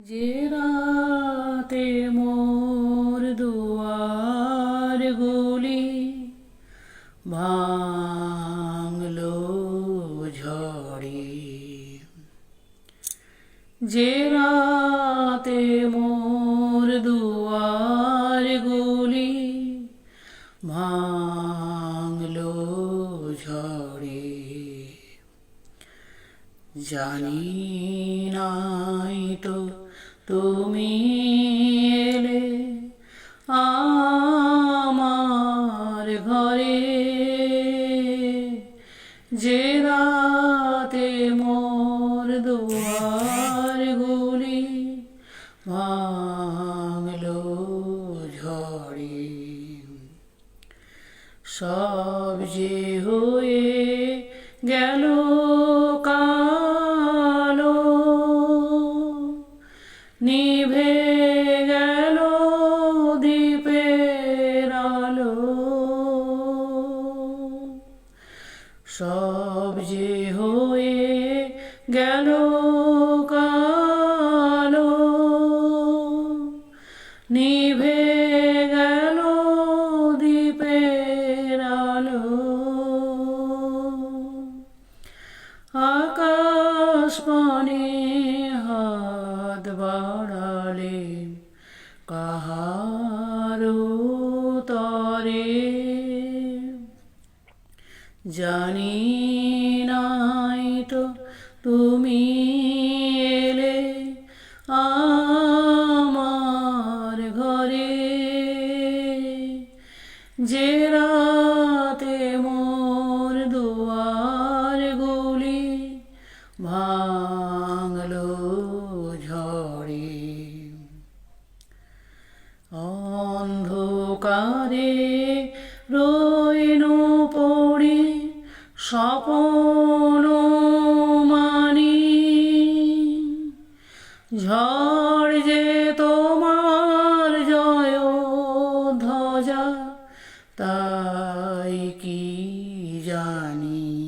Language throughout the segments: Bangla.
যে রাতে মোর দুয়ার গুলি ভাঙলো ঝড়ে। যে রাতে মোর দুয়ার গুলি ভাঙলো ঝড়ে। জানি নাই তো তুমি এলে আমার ঘরে। যে রাতে মোর দুয়ার গুলি ভাঙলো ঝড়ে, সব যে হয়ে গেল যে হয়ে গেল কালো নিভে গেল দ্বীপের আলো। আকাশ পানে জানি নাই তো তুমি এলে আমার ঘরে। যে রাতে মোর দুয়ার গুলি ভাঙলো ঝড়ে। অন্ধকারে পড়ি স্বপন মানি। ঝড় যে তোমার জয় ধ্বজা তাই কি জানি?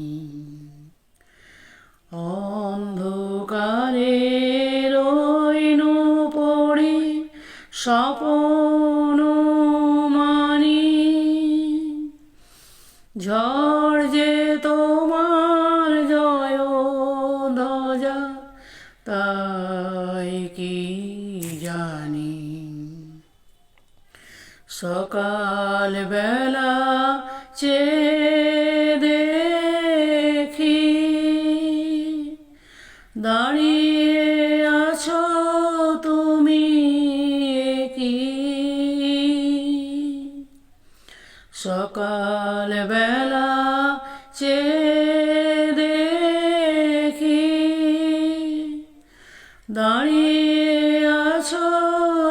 অন্ধকারে রইনু পড়ি স্বপন ঝড় যে তোমার জয় ধ্বজা তাই কি জানি। সকাল বেলা চে দেখি দাঁড়িয়ে সকাল বেলা চে দেখি দাঁড়িয়ে আছো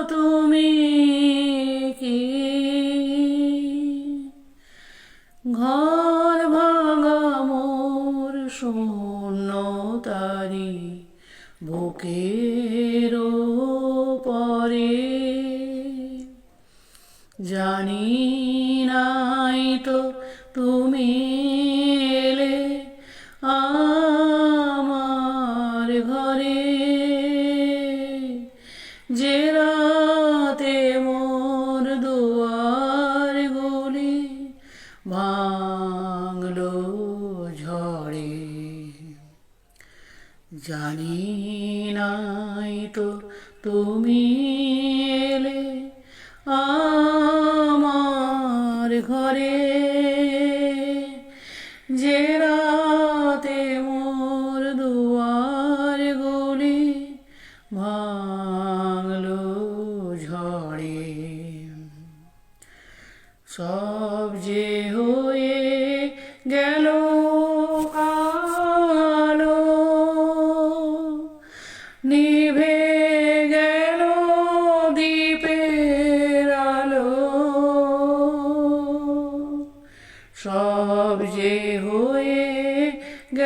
তুমি কি? ঘর ভাঙা মোর শূন্য তারি বুকের পরে জানি জানি নাই তো তুমি এলে আমার ঘরে। যে রাতে মোর দুয়ার গুলি ভাঙলো ঝড়ে। সব যে হয়ে গেল